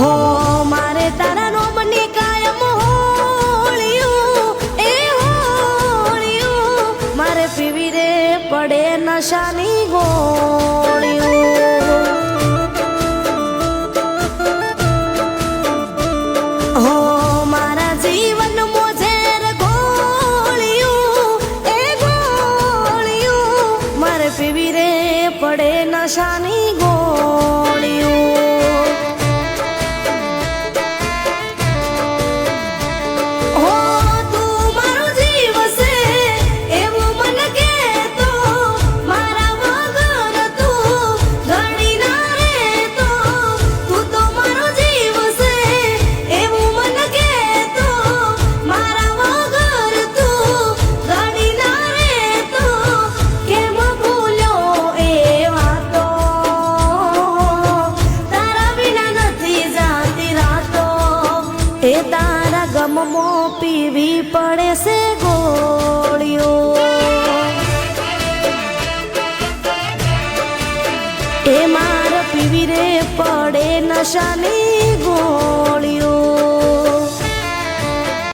હો, મારે તારા કાયમ હોળિયું, એ મારે પીવી પડે નશાની ગોળિયું હો, મારા જીવન મોજેર ગોળિયું, એ ગોળિયું, મારે પીવી રે પડે નશાની એ તારા ગમમો પીવી પડે છે ગોળીઓ. એ માર પીવી રે પડે નશાની ગોળીઓ.